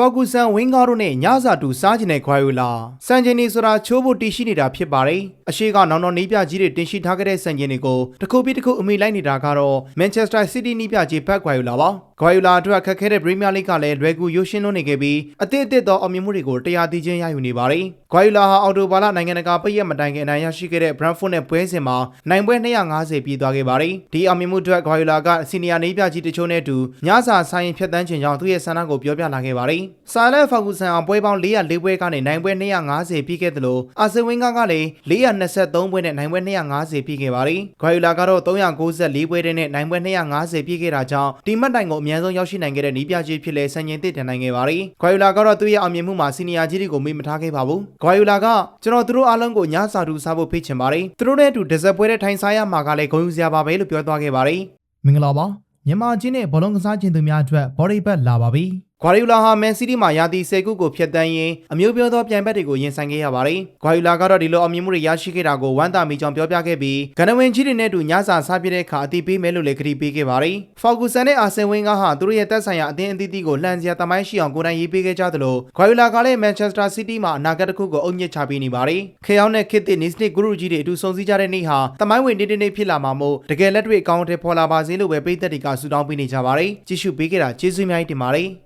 ဖော်ဂူဆန်ဝင်းကားတို့နဲ့ညစာတူစားကျင်တဲ့ခွာယူလာစံချိန်နေဆိုတာချိုးဖို့တည်ရှိနေတာဖြစ်ပါတယ်အရှိကနောင်တော်နေပြကြီးတွေတင်ရှိထားခဲ့တဲ့စံချိန်တွေကိုတစ်ခုပြီးတစ်ခုအမိလိုက်နေတာကတော့မန်ချက်စတာစီးတီးနေပြကြီးဘက်ခွာယူလာပါ ခွာယူလာအတွက်ခက်ခဲတဲ့ပရီးမီးယားလိကလည်းလွယ်ကူရိုးရှင်းလွန်းနေခဲ့ပြီးအသစ်အသစ်သောအောင်မြင်မှုတွေကိုတရားသိချင်းရယူနေပါတယ်ခွာယူလာဟာအော်တိုဘာလနိုင်ငံတကာပိတ်ရက်မတိုင်ခင်အနိုင်ရရှိခဲ့တဲ့ Brentford နဲ့ပွဲစဉ်မှာနိုင်ပွဲ250ပြည့်သွားခဲ့ပါတယ်ဒီအောင်မြင်မှုအတွက်ခွာယူလာကစီနီယာနေပြကြီးတချို့နဲ့အတူညစာဆိုင်ရင်ဖြတ်တန်းခြင်းကြောင့်သူ့ရဲ့ဆန္ဒကိုပြောပြလာခဲ့ပါတယ်။ဆာလက်ဖာဂူဆန်အောင်ပွဲပေါင်း404ပွဲကနေနိုင်ပွဲ250ပြည့်ခဲ့တယ်လို့အာဆင်ဝင်းကကလည်း423ပွဲနဲ့နိုင်ပွဲ250ပြည့်ခဲ့ပါတယ်။ဂွာယူလာကတော့394ပွဲနဲ့နိုင်ပွဲ250ပြည့်ခဲ့တာကြောင့်ဒီမှတ်တိုင်ကိုအများဆုံးရောက်ရှိနိုင်ခဲ့တဲ့နီးပြကြီးဖြစ်လေစံချိန်သစ်တန်နိုင်ခဲ့ပါတယ်။ဂွာယူလာကတော့သူ့ရဲ့အောင်မြင်မှုမှာစီနီယာကြီးတွေကိုမေ့မထားခဲ့ပါဘူး။ဂွာယူလာကကျွန်တော်တို့အားလုံးကိုညစာတူစားဖို့ဖိတ်ချင်ပါတယ်။သူတို့နဲ့အတူဒဇက်ပွဲတဲ့ထိုင်စားရမှာကလည်းဂုဏ်ယူစရာပါပဲလို့ပြောသွားခဲ့ပါတယ်။မင်္ဂလာပါမြန်မာချင်းနဲ့ဘောလုံးကစားခြင်းသူများအတွက်ဘော်ဒီဘက်လာပါပြီ ဂွာရီယူလာဟာမန်စီးတီးမှာရာသီ၁၀ခုကိုဖျက်ဆီးရင်းအမျိုးပြောသောပြိုင်ဘက်တွေကိုရင်ဆိုင်ခဲ့ရပါတယ်။ဂွာရီယူလာကတော့ဒီလိုအမြင်မှုတွေရရှိခဲ့တာကိုဝမ်းသာမိကြောင်းပြောပြခဲ့ပြီးဂန္ဓဝင်ကြီးတွေနဲ့အတူညစာစားပြတဲ့အခါအတိပေးမယ်လို့လည်းကတိပေးခဲ့ပါတယ်။ဖော်ဂူဆန်နဲ့အာဆင်ဝင်းကဟာသူတို့ရဲ့တက်ဆိုင်ရာအသင်းအသီးသီးကိုလှန်စရာတမိုင်းရှိအောင်ကိုယ်တိုင်ရေးပေးခဲ့ကြသလိုဂွာရီယူလာကလည်းမန်ချက်စတာစီးတီးမှာအနာဂတ်တစ်ခုကိုအုပ်ညစ်ချပေးနေပါတယ်။ခေအောင်နဲ့ခေတ်သစ်နီစနစ်ဂရုကြီးတွေအတူဆုံစည်းကြတဲ့နေ့ဟာတမိုင်းဝင်နေ့တစ်နေ့ဖြစ်လာမှာမို့တကယ်လက်တွေ့အကောင့်အထည်ပေါ်လာပါစေလို့ပဲပြည်သက်တွေကဆုတောင်းပေးနေကြပါတယ်။ကြည့်ရှုပေးခဲ့တာကျေးဇူးအများကြီးတင်ပါတယ်။